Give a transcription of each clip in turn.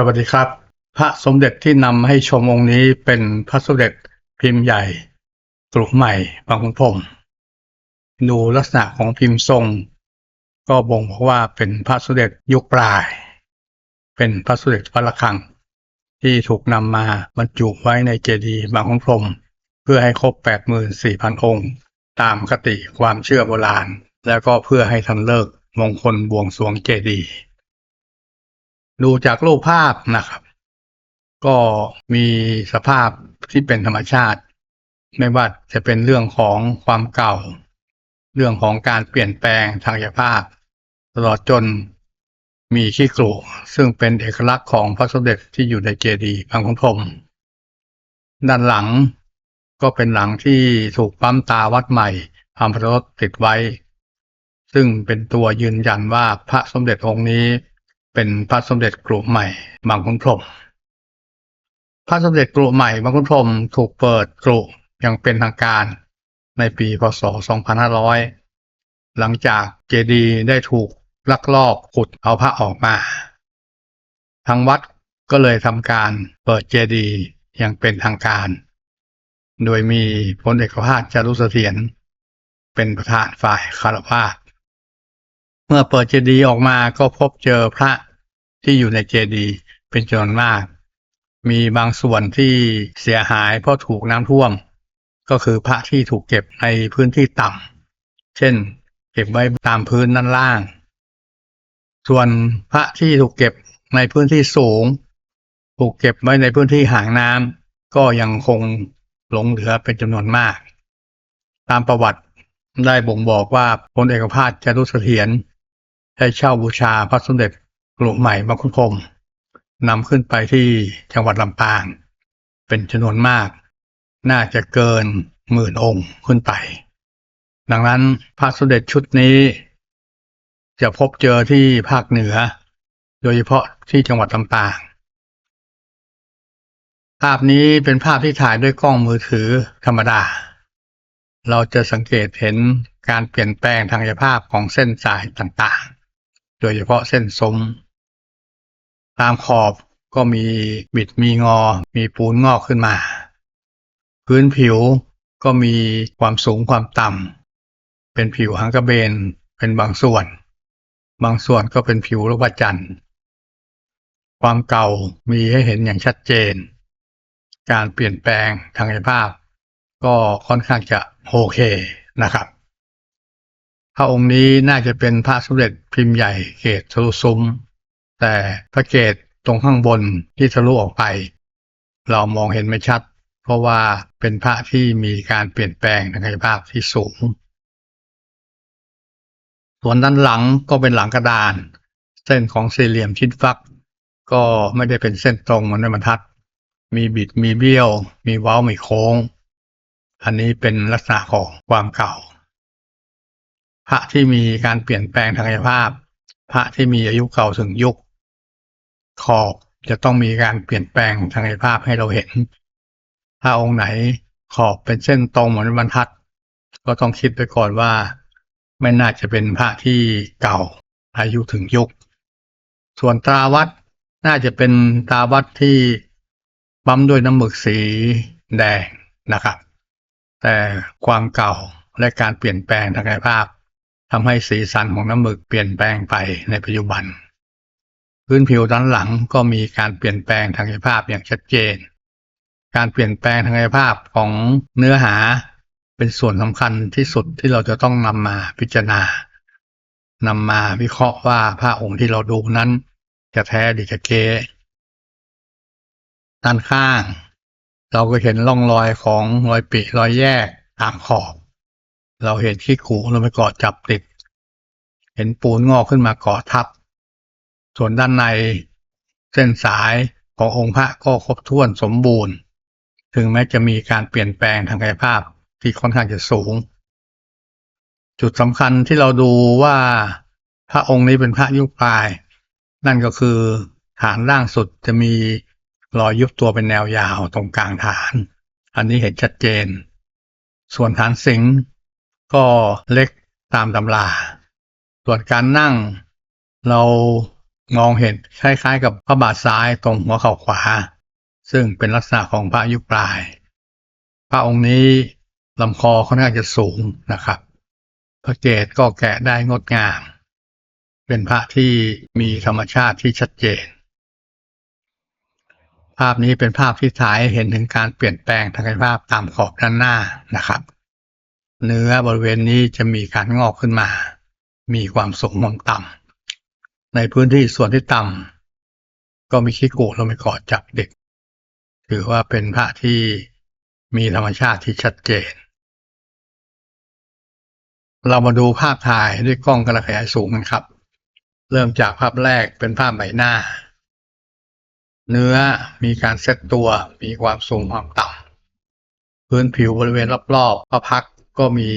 สวัสดีครับ พระสมเด็จที่นำให้ชมองค์นี้เป็นพระสมเด็จพิมพ์ใหญ่กรุใหม่บางขุนพรมดูลักษณะของพิมพ์ทรง ก็บ่งบอกว่าเป็นพระสมเด็จยุคปลาย เป็นพระสมเด็จวัดระฆัง ที่ถูกนำมาบรรจุไว้ในเจดีย์บางขุนพรมเพื่อให้ครบ 84,000 องค์ ตามคติความเชื่อโบราณ แล้วก็เพื่อให้ทันเลิกมงคลบวงสรวงเจดีย์ ดูจากรูปภาพนะครับ ก็มีสภาพที่เป็นธรรมชาติ ไม่ว่าจะเป็นเรื่องของความเก่า เรื่องของการเปลี่ยนแปลงทางกายภาพ ตลอดจนมีขี้กรูซึ่งเป็นเอกลักษณ์ของพระสมเด็จที่อยู่ในเจดีย์บางขุนพรมด้านหลังก็เป็นหลังที่ถูกปั๊มตาวัดใหม่ทำพระรถติดไว้ ซึ่งเป็นตัวยืนยันว่าพระสมเด็จองค์นี้ เป็นพระสมเด็จกรุใหม่บางขุนพรหมพระสมเด็จกรุใหม่บางขุนพรหมถูกเปิดกรุอย่างเป็นทางการในปีพศ 2500 หลังจากเจดีย์ได้ถูกลักลอบขุดเอาพระออกมา ทางวัดก็เลยทำการเปิดเจดีย์อย่างเป็นทางการ โดยมีพลเอกภาสจารุเสถียรเป็นประธานฝ่ายคารวาสเมื่อเปิดเจดีย์ออกมาก็พบเจอพระ ที่อยู่ในเจดีย์เป็นจำนวนมาก มีบางส่วนที่เสียหายเพราะถูกน้ำท่วม ก็คือพระที่ถูกเก็บในพื้นที่ต่ำเช่น เก็บไว้ตามพื้นด้านล่าง ส่วนพระที่ถูกเก็บในพื้นที่สูง ถูกเก็บไว้ในพื้นที่ห่างน้ำก็ยังคงหลงเหลือเป็นจำนวนมาก ตามประวัติได้บ่งบอกว่าพลเอกภาสจารุเสถียรได้เช่าบูชาพระสมเด็จ กรุใหม่บางขุนพรมนำขึ้นไปที่จังหวัดลำปาง เป็นจำนวนมาก น่าจะเกินหมื่นองค์ขึ้นไป ดังนั้นพระสมเด็จชุดนี้ จะพบเจอที่ภาคเหนือ โดยเฉพาะที่จังหวัดลำปาง ภาพนี้เป็นภาพที่ถ่ายด้วยกล้องมือถือธรรมดา เราจะสังเกตเห็นการเปลี่ยนแปลงทางกายภาพของเส้นสายต่างๆ โดยเฉพาะเส้นสม ตามขอบก็มีบิดมีงอ มีปูนงอกขึ้นมา พื้นผิวก็มีความสูงความต่ำเป็นผิวหางกระเบนเป็นบางส่วน บางส่วนก็เป็นผิวลูกปจันทร์ความเก่ามีให้เห็นอย่างชัดเจน การเปลี่ยนแปลงทางกายภาพ ก็ค่อนข้างจะโอเคนะครับ พระองค์นี้น่าจะเป็นพระสมเด็จพิมพ์ใหญ่เกศทะลุซุ้ม แต่พระเกศตรงข้างบนที่ทะลุออกไป เรามองเห็นไม่ชัด เพราะว่าเป็นพระที่มีการเปลี่ยนแปลงทางกายภาพที่สูง ส่วนด้านหลังก็เป็นหลังกระดาน เส้นของสี่เหลี่ยมชิดฟัก ก็ไม่ได้เป็นเส้นตรงเหมือนในบรรทัด มีบิดมีเบี้ยว มีเว้ามีโค้ง อันนี้เป็นลักษณะของความเก่า พระที่มีการเปลี่ยนแปลงทางกายภาพ พระที่มีอายุเก่าถึงยุค ขอบจะต้องมีการเปลี่ยนแปลงทางกายภาพให้เราเห็น ถ้าองค์ไหนขอบเป็นเส้นตรงเหมือนบรรทัด ก็ต้องคิดไปก่อนว่า ไม่น่าจะเป็นพระที่เก่าอายุถึงยุค ส่วนตราวัดน่าจะเป็นตราวัดที่ปั๊มด้วยน้ำหมึกสีแดงนะครับ แต่ความเก่าและการเปลี่ยนแปลงทางกายภาพทำให้สีสันของน้ำหมึกเปลี่ยนแปลงไปในปัจจุบัน พื้นผิวด้านหลังก็มีการเปลี่ยนแปลงทางกายภาพอย่างชัดเจน การเปลี่ยนแปลงทางกายภาพของเนื้อหาเป็นส่วนสำคัญที่สุดที่เราจะต้องนำมาพิจารณานำมาวิเคราะห์ว่าพระองค์ที่เราดูนั้น จะแท้หรือจะเก๊ด้านข้าง เราก็เห็นร่องรอยของรอยปิรอยแยกตามขอบ เราเห็นขี้ขูลงไปเกาะจับติด เห็นปูนงอกขึ้นมาเกาะทับ ส่วนด้านในเส้นสายขององค์พระก็ครบถ้วนสมบูรณ์ ถึงแม้จะมีการเปลี่ยนแปลงทางกายภาพที่ค่อนข้างจะสูง จุดสำคัญที่เราดูว่าพระองค์นี้เป็นพระยุคปลาย นั่นก็คือฐานล่างสุดจะมีรอยยุบตัวเป็นแนวยาวตรงกลางฐาน อันนี้เห็นชัดเจน ส่วนฐานสิงก็เล็กตามตำรา ส่วนการนั่งเรา มองเห็นคล้ายๆ กับพระบาทซ้ายตรงหัวเข่าขวา ซึ่งเป็นลักษณะของพระยุคปลาย พระองค์นี้ลำคอค่อนข้างจะสูงนะครับ พระเกศก็แกะได้งดงาม เป็นพระที่มีธรรมชาติที่ชัดเจน ภาพนี้เป็นภาพที่ถ่ายเห็นถึงการเปลี่ยนแปลงทางกายภาพตามขอบด้านหน้านะครับ เนื้อบริเวณนี้จะมีการงอกขึ้นมา มีความสูงความต่ำ ในพื้นที่ส่วนที่ต่ำก็มีขี้กูลงไปกอดจับเด็ก ถือว่าเป็นพระที่มีธรรมชาติที่ชัดเจน เรามาดูภาพถ่ายด้วยกล้องกระขยายสูงกันครับ เริ่มจากภาพแรกเป็นภาพใบหน้า เนื้อมีการเซตตัวมีความสูงความต่ำพื้นผิวบริเวณรอบๆพระพักก็มี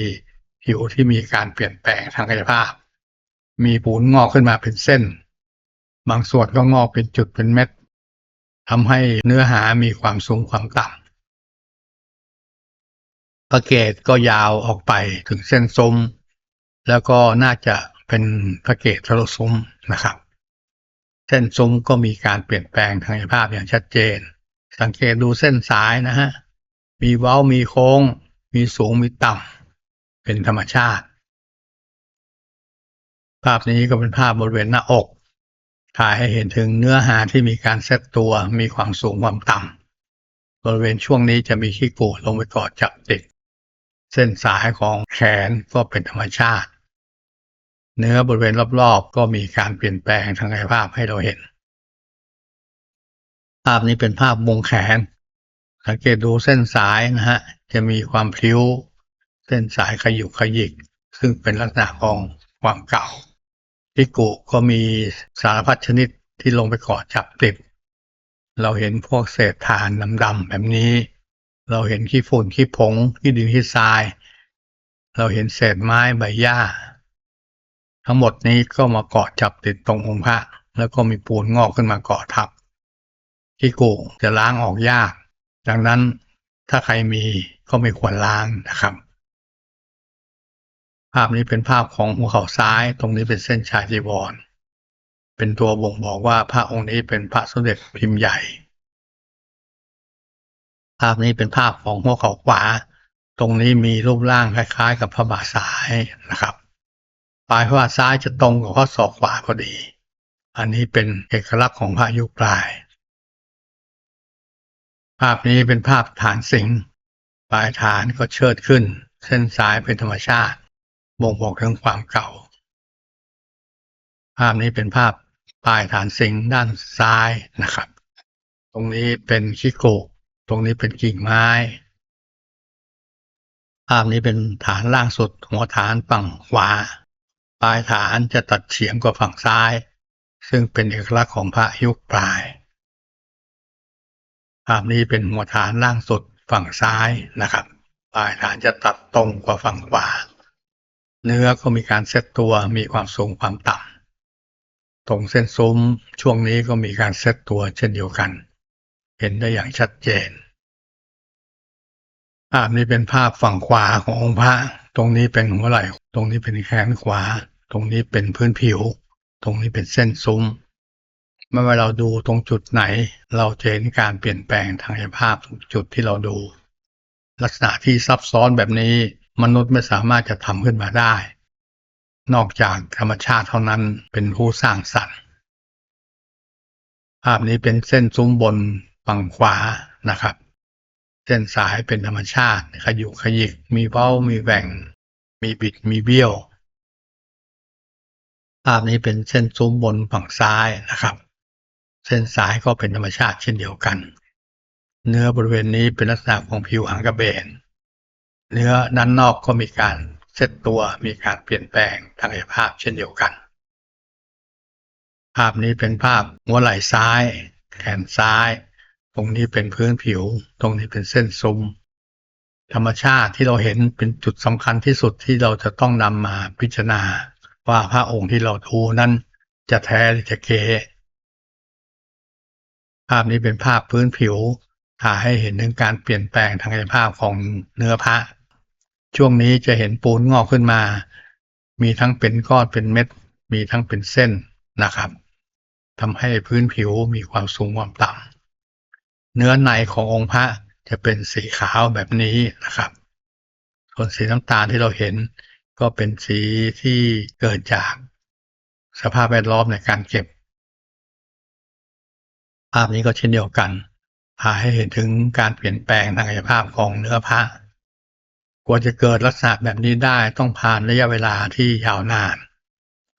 ผิวที่มีการเปลี่ยนแปลงทางกายภาพ มีปูนงอกขึ้นมาเป็นเส้น บางส่วนก็งอกเป็นจุดเป็นเม็ดทำให้เนื้อหามีความสูงความต่ำพระเกศก็ยาวออกไปถึงเส้นซุ้ม แล้วก็น่าจะเป็นพระเกศทรซุ้มนะครับ เส้นซุ้มก็มีการเปลี่ยนแปลงทางภาพอย่างชัดเจน สังเกตดูเส้นสายนะฮะ มีเว้ามีโค้ง มีสูงมีต่ำ เป็นธรรมชาติ ภาพนี้ก็เป็นภาพบริเวณหน้าอก ถ่ายให้เห็นถึงเนื้อหาที่มีการเซตตัว มีความสูงความต่ำบริเวณช่วงนี้จะมีขี้กูดลงไปกอดจับติด เส้นสายของแขนก็เป็นธรรมชาติ เนื้อบริเวณรอบๆ ก็มีการเปลี่ยนแปลงทางกายภาพให้เราเห็น ภาพนี้เป็นภาพวงแขน สังเกตดูเส้นสายนะฮะ จะมีความพลิ้ว เส้นสายขยุกขยิก ซึ่งเป็นลักษณะของความเก่า พิกุก็มีสารพัดชนิดที่ลงไปเกาะจับติด เราเห็นพวกเศษฐานดำๆแบบนี้ เราเห็นขี้ฝุ่นขี้ผงขี้ดินขี้ทราย เราเห็นเศษไม้ใบหญ้า ทั้งหมดนี้ก็มาเกาะจับติดตรงองค์พระแล้วก็มีปูนงอกขึ้นมาเกาะทับขี้กุจะล้างออกยาก ดังนั้นถ้าใครมีก็ไม่ควรล้างนะครับ ภาพนี้เป็นภาพของหัวเข่าซ้าย ตรงนี้เป็นเส้นชายจีวร เป็นตัวบ่งบอกว่าพระองค์นี้เป็นพระสมเด็จพิมพ์ใหญ่ ภาพนี้เป็นภาพของหัวเข่าขวา ตรงนี้มีรูปร่างคล้ายๆ กับพระบาทซ้ายนะครับปลายพระบาทซ้ายจะตรงกับข้อศอกขวาพอดี อันนี้เป็นเอกลักษณ์ของพระยุคปลาย ภาพนี้เป็นภาพฐานสิงปลายฐานก็เชิดขึ้น เส้นซ้ายเป็นธรรมชาติ บ่งบอกถึงความเก่า ภาพนี้เป็นภาพปลายฐานสิงด้านซ้ายนะครับ ตรงนี้เป็นชิโกะตรงนี้เป็นกิ่งไม้ ภาพนี้เป็นฐานล่างสุดหัวฐานฝั่งขวา ปลายฐานจะตัดเฉียงกว่าฝั่งซ้าย ซึ่งเป็นเอกลักษณ์ของพระยุคปลาย ภาพนี้เป็นหัวฐานล่างสุดฝั่งซ้ายนะครับ ปลายฐานจะตัดตรงกว่าฝั่งขวา เนื้อก็มีการเซตตัวมีความสูงความต่ำตรงเส้นซุ้มช่วงนี้ก็มีการเซตตัวเช่นเดียวกัน เห็นได้อย่างชัดเจน ภาพนี้เป็นภาพฝั่งขวาขององค์พระตรงนี้เป็นหัวไหล่ตรงนี้เป็นแขนขวา ตรงนี้เป็นพื้นผิว ตรงนี้เป็นเส้นซุ้มเมื่อเราดูตรงจุดไหน เราจะเห็นการเปลี่ยนแปลงทางกายภาพจุดที่เราดู ลักษณะที่ซับซ้อนแบบนี้ มนุษย์ไม่สามารถจะทำขึ้นมาได้ นอกจากธรรมชาติเท่านั้นเป็นผู้สร้างสรรค์ ภาพนี้เป็นเส้นซุ้มบนฝั่งขวานะครับ เส้นสายเป็นธรรมชาติ ขยุกขยิก มีเว้ามีแหว่ง มีบิดมีเบี้ยว ภาพนี้เป็นเส้นซุ้มบนฝั่งซ้ายนะครับ เส้นสายก็เป็นธรรมชาติเช่นเดียวกัน เนื้อบริเวณนี้เป็นลักษณะของผิวหางกระเบน เนื้อด้านนอกก็มีการเซตตัวมีการเปลี่ยนแปลงทางกายภาพเช่นเดียวกัน ภาพนี้เป็นภาพหัวไหล่ซ้าย แขนซ้าย ตรงนี้เป็นพื้นผิว ตรงนี้เป็นเส้นซุ้มธรรมชาติที่เราเห็นเป็นจุดสำคัญที่สุดที่เราจะต้องนำมาพิจารณา ว่าพระองค์ที่เราดูนั้นจะแท้หรือจะเกภาพนี้เป็นภาพพื้นผิวถ่ายให้เห็นถึงการเปลี่ยนแปลงทางกายภาพของเนื้อพระ ช่วงนี้จะเห็นปูนงอกขึ้นมา มีทั้งเป็นก้อนเป็นเม็ด มีทั้งเป็นเส้นนะครับทำให้พื้นผิวมีความสูงความต่ำเนื้อในขององค์พระจะเป็นสีขาวแบบนี้นะครับ ส่วนสีน้ำตาลที่เราเห็นก็เป็นสีที่เกิดจากสภาพแวดล้อมในการเก็บ ภาพนี้ก็เช่นเดียวกันพาให้เห็นถึงการเปลี่ยนแปลงทางกายภาพของเนื้อผ้า กว่าจะเกิดลักษณะแบบนี้ได้ต้องผ่านระยะเวลาที่ยาวนาน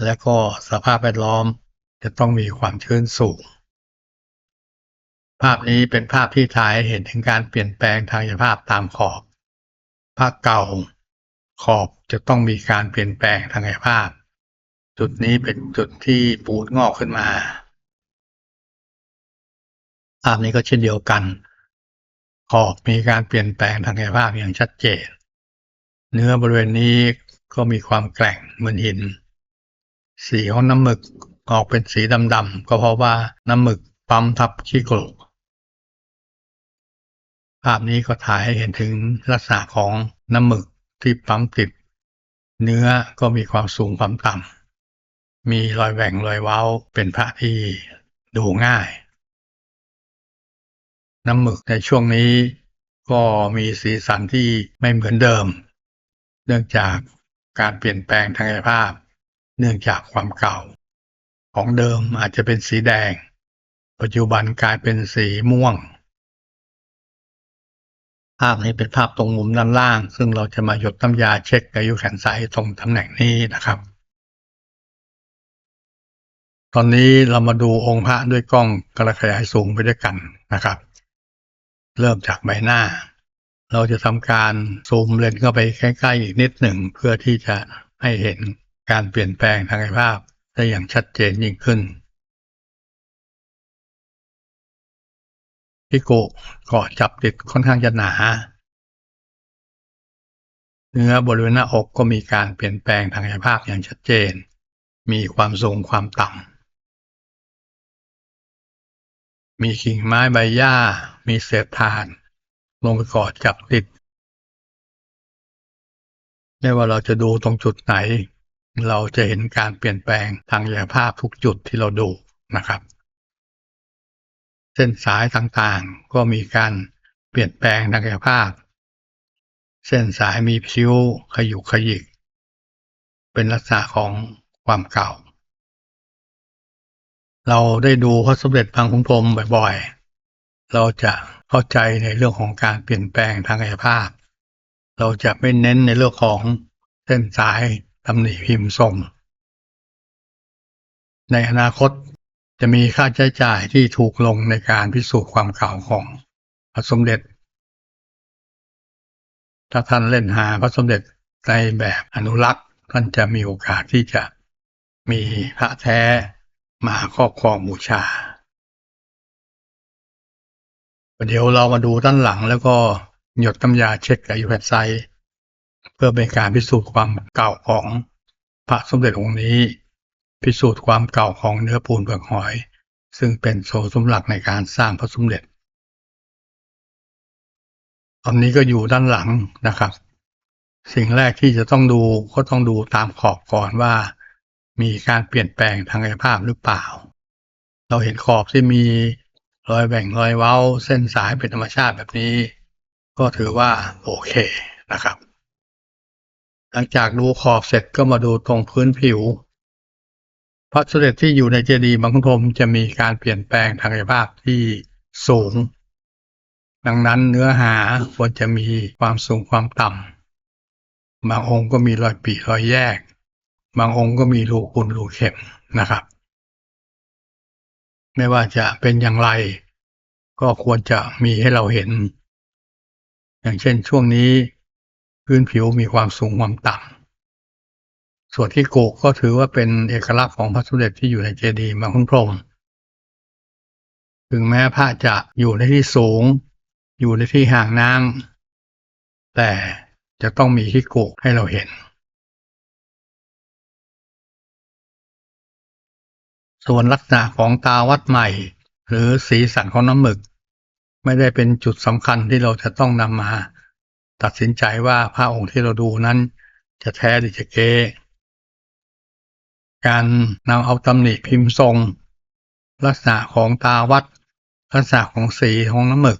และก็สภาพแวดล้อมจะต้องมีความชื้นสูง ภาพนี้เป็นภาพที่ถ่ายเห็นถึงการเปลี่ยนแปลงทางกายภาพตามขอบ ภาพเก่าขอบจะต้องมีการเปลี่ยนแปลงทางกายภาพ จุดนี้เป็นจุดที่ปูดงอกขึ้นมา ภาพนี้ก็เช่นเดียวกัน ขอบมีการเปลี่ยนแปลงทางกายภาพอย่างชัดเจน เนื้อบริเวณนี้ก็มีความแกร่งเหมือนหิน สีของน้ำหมึกออกเป็นสีดำๆก็เพราะว่าน้ำหมึกปั๊มทับขี้กรกภาพนี้ก็ถ่ายให้เห็นถึงลักษณะของน้ำหมึกที่ปั๊มติด เนื้อก็มีความสูงความต่ำมีรอยแหว่งรอยเว้าเป็นพระที่ดูง่าย น้ำหมึกในช่วงนี้ก็มีสีสันที่ไม่เหมือนเดิม เนื่องจากการเปลี่ยนแปลงทางกายภาพ เนื่องจากความเก่า ของเดิมอาจจะเป็นสีแดง ปัจจุบันกลายเป็นสีม่วง ภาพนี้เป็นภาพตรงมุมด้านล่าง ซึ่งเราจะมาหยดน้ำยาเช็คอายุแขนซ้ายตรงตำแหน่งนี้นะครับ ตอนนี้เรามาดูองค์พระด้วยกล้องกระขยายสูงไปด้วยกันนะครับ เริ่มจากใบหน้า เราจะทำการซูมเลนเข้าไปใกล้ ๆ อีกนิดหนึ่งเพื่อที่จะให้เห็นการเปลี่ยนแปลงทางกายภาพได้อย่างชัดเจนยิ่งขึ้นพิโกเกาะจับติดค่อนข้างจะหนา เนื้อบริเวณหน้าอกก็มีการเปลี่ยนแปลงทางกายภาพอย่างชัดเจน มีความสูงความต่ำมีกิ่งไม้ใบหญ้า มีเศษถ่าน ลงไปกาะจับติดไม่ว่าเราจะดูตรงจุดไหน เราจะเห็นการเปลี่ยนแปลงทางกายภาพทุกจุดที่เราดูนะครับ เส้นสายต่างๆก็มีการเปลี่ยนแปลงทางกายภาพ เส้นสายมีพิ้วขยุกขยิก เป็นลักษณะของความเก่า เราได้ดูพระสมเด็จพังคุงพรมบ่อยๆ เราจะเข้าใจในเรื่องของการเปลี่ยนแปลงทางกายภาพ เราจะไม่เน้นในเรื่องของเส้นสายตำหนิพิมพ์ทรงในอนาคตจะมีค่าใช้จ่ายที่ถูกลงในการพิสูจน์ความเก่าของพระสมเด็จ ถ้าท่านเล่นหาพระสมเด็จในแบบอนุรักษ์ท่านจะมีโอกาสที่จะมีพระแท้มาครอบครองบูชา เดี๋ยวเรามาดูด้านหลังแล้วก็หยดน้ำยาเช็คกับยูแพดไซเพื่อเป็นการพิสูจน์ความเก่าของพระสมเด็จองค์นี้ พิสูจน์ความเก่าของเนื้อปูนเปลือกหอย ซึ่งเป็นโซสมหลักในการสร้างพระสมเด็จตอนนี้ก็อยู่ด้านหลังนะครับ สิ่งแรกที่จะต้องดูก็ต้องดูตามขอบก่อนว่า มีการเปลี่ยนแปลงทางกายภาพหรือเปล่า เราเห็นขอบที่มี รอยแบ่งรอยเว้าเส้นสายเป็นธรรมชาติแบบนี้ ก็ถือว่าโอเคนะครับ หลังจากดูขอบเสร็จก็มาดูตรงพื้นผิวพระสเด็จที่อยู่ในเจดีย์บางคมจะมีการเปลี่ยนแปลงทางกายภาพที่สูง ดังนั้นเนื้อหาควรจะมีความสูงความต่ำบางองค์ก็มีรอยปีรอยแยก บางองค์ก็มีรูปุนรูเข็มนะครับ ไม่ว่าจะเป็นอย่างไร ก็ควรจะมีให้เราเห็น อย่างเช่นช่วงนี้ พื้นผิวมีความสูงความต่ำส่วนที่โกกก็ถือว่าเป็นเอกลักษณ์ของพระสมเด็จที่อยู่ในเจดีย์บาคุณพรมถึงแม้พระจะอยู่ในที่สูง อยู่ในที่ห่างน้ำแต่จะต้องมีที่โกกให้เราเห็น ส่วนลักษณะของตาวัดใหม่ หรือสีสันของน้ำหมึก ไม่ได้เป็นจุดสำคัญที่เราจะต้องนำมา ตัดสินใจว่าพระองค์ที่เราดูนั้น จะแท้หรือจะเก๊การนำเอาตำหนิพิมพ์ทรง ลักษณะของตาวัด ลักษณะของสีของน้ำหมึก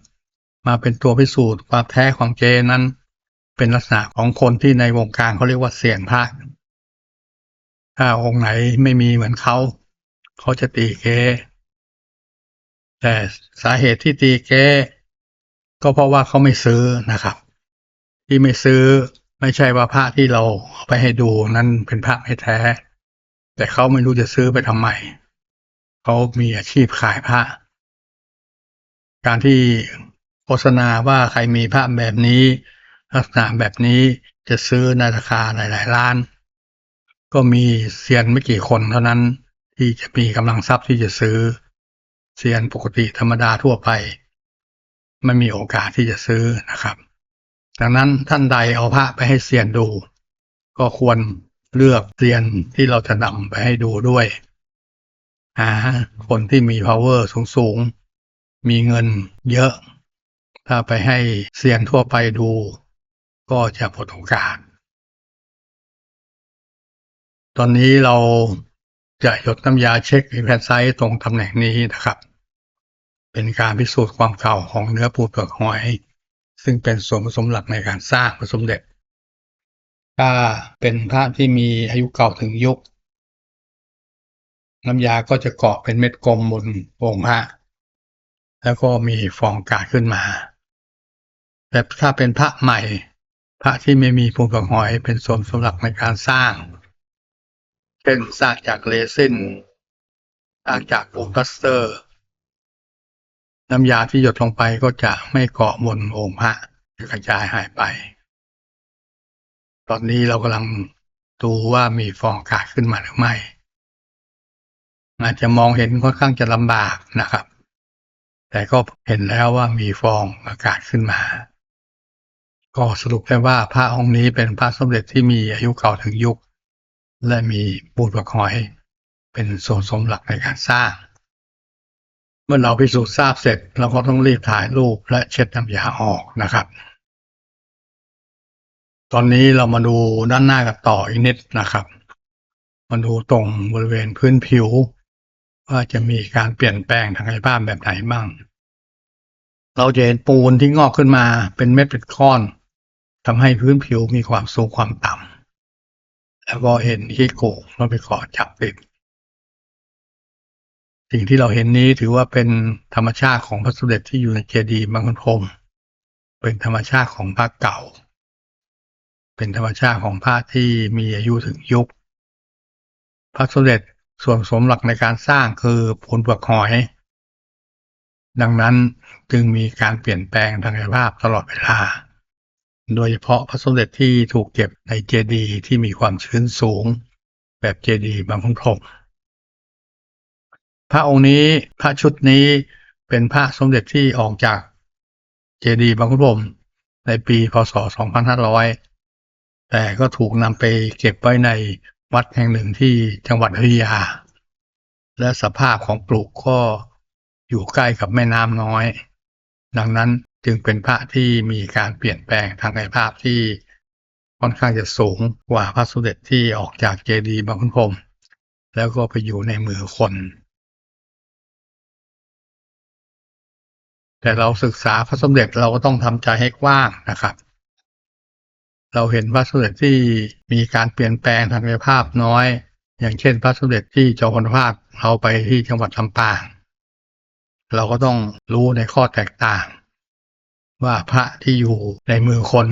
มาเป็นตัวพิสูจน์ความแท้ของเจนั้น เป็นลักษณะของคนที่ในวงการเขาเรียกว่าเสียนพระถ้าองค์ไหนไม่มีเหมือนเขา เขาจะตีเกแต่สาเหตุที่ตีเกก็เพราะว่าเขาไม่ซื้อนะครับ ที่ไม่ซื้อไม่ใช่ว่าพระที่เราไปให้ดูนั้นเป็นพระไม่แท้ แต่เขาไม่รู้จะซื้อไปทำไมเขามีอาชีพขายพระ การที่โฆษณาว่าใครมีพระแบบนี้ ลักษณะแบบนี้จะซื้อในราคาหลาย ๆ ล้าน ก็มีเซียนไม่กี่คนเท่านั้น ที่จะมีกำลังทรัพย์ที่จะซื้อเซียนปกติธรรมดาทั่วไป ไม่มีโอกาสที่จะซื้อนะครับ ดังนั้นท่านใดเอาพระไปให้เซียนดู ก็ควรเลือกเซียนที่เราจะนำไปให้ดูด้วยหาคนที่มี power สูงๆมีเงินเยอะ ถ้าไปให้เซียนทั่วไปดู ก็จะหมดโอกาส ตอนนี้เรา จะหยดน้ำยาเช็คแผ่นไซต์ตรงตำแหน่งนี้นะครับ เป็นการพิสูจน์ความเก่าของเนื้อปูเปลือกหอย ซึ่งเป็นส่วนผสมหลักในการสร้างพระสมเด็จถ้าเป็นพระที่มีอายุเก่าถึงยุค น้ำยาก็จะเกาะเป็นเม็ดกลมบนองค์พระแล้วก็มีฟองอากาศขึ้นมา แต่ถ้าเป็นพระใหม่ พระที่ไม่มีปูเปลือกหอยเป็นส่วนผสมหลักในการสร้าง เช่นสางจากเรซินสางจากปูพลาสเตอร์ น้ำยาที่หยดลงไปก็จะไม่เกาะบนองค์พระจะกระจายหายไป ตอนนี้เรากำลังดูว่ามีฟองอากาศขึ้นมาหรือไม่อาจจะมองเห็นค่อนข้างจะลำบากนะครับ แต่ก็เห็นแล้วว่ามีฟองอากาศขึ้นมา ก็สรุปได้ว่าพระองค์นี้เป็นพระสมเด็จที่มีอายุเก่าถึงยุค และมีปูนประคอยเป็นส่วนสมหลักในการสร้าง เมื่อเราพิสูจน์ทราบเสร็จ เราก็ต้องรีบถ่ายรูปและเช็ดน้ำยาออกนะครับ ตอนนี้เรามาดูด้านหน้ากันต่ออีกนิดนะครับ มาดูตรงบริเวณพื้นผิว ว่าจะมีการเปลี่ยนแปลงทางกายภาพแบบไหนบ้าง เราจะเห็นปูนที่งอกขึ้นมาเป็นเม็ดเป็นก้อนทำให้พื้นผิวมีความสูงความต่ำ แล้วก็เห็นขี้โกงเราไปขอจับติดสิ่งที่เราเห็นนี้ถือว่าเป็นธรรมชาติของพระสมเด็จที่อยู่ในเจดีย์บางคนพรมเป็นธรรมชาติของพระเก่า เป็นธรรมชาติของพระที่มีอายุถึงยุค พระสมเด็จส่วนสมหลักในการสร้างคือผลปลือกหอย ดังนั้นจึงมีการเปลี่ยนแปลงทางกายภาพตลอดเวลา โดยเฉพาะพระสมเด็จที่ถูกเก็บในเจดีย์ที่มีความชื้นสูง แบบเจดีย์บางพรมพระองค์นี้พระชุดนี้เป็นพระสมเด็จที่ออกจากเจดีย์บางพรมในปีพศ 2500 แต่ก็ถูกนำไปเก็บไว้ในวัดแห่งหนึ่งที่จังหวัดอยุธยา และสภาพของปลูกก็อยู่ใกล้กับแม่น้ำน้อย ดังนั้น จึงเป็นพระที่มีการเปลี่ยนแปลงทางกายภาพที่ค่อนข้างจะสูงกว่าพระสมเด็จที่ออกจากเจดีย์บางขุนพรมแล้วก็ไปอยู่ในมือคน แต่เราศึกษาพระสมเด็จเราก็ต้องทำใจให้กว้างนะครับ เราเห็นพระสมเด็จที่มีการเปลี่ยนแปลงทางกายภาพน้อย อย่างเช่น พระสมเด็จที่จอมพลภาคเราไปที่จังหวัดลำปาง เราก็ต้องรู้ในข้อแตกต่าง ว่าพระที่อยู่ในมือคน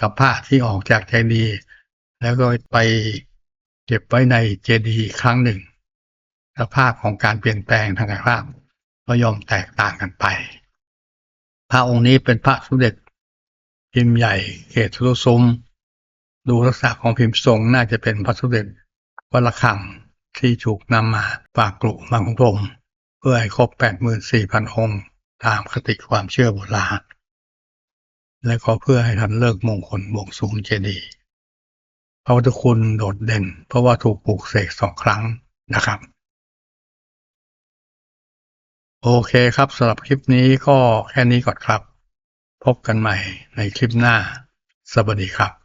กับพระที่ออกจากเจดีย์แล้วก็ไปเก็บไว้ในเจดีย์ครั้งหนึ่งสภาพของการเปลี่ยนแปลงทางกายภาพก็ยอมแตกต่างกันไป พระองค์นี้เป็นพระสมเด็จพิมพ์ใหญ่เขตทุซุ้มดูลักษณะของพิมพ์ทรงน่าจะเป็นพระสมเด็จวัดระฆังที่ถูกนำมาฝากกลุ่มบางพรมเพื่อให้ครบ 84,000 องค์ ตามคติความเชื่อโบราณ และก็เพื่อให้ทันเลิกมงคลบวงสูงเจดีย์พระพุทธคุณโดดเด่น เพราะว่าถูกปลูกเสกสองครั้งนะครับ โอเคครับสำหรับคลิปนี้ก็แค่นี้ก่อนครับ พบกันใหม่ในคลิปหน้า สวัสดีครับ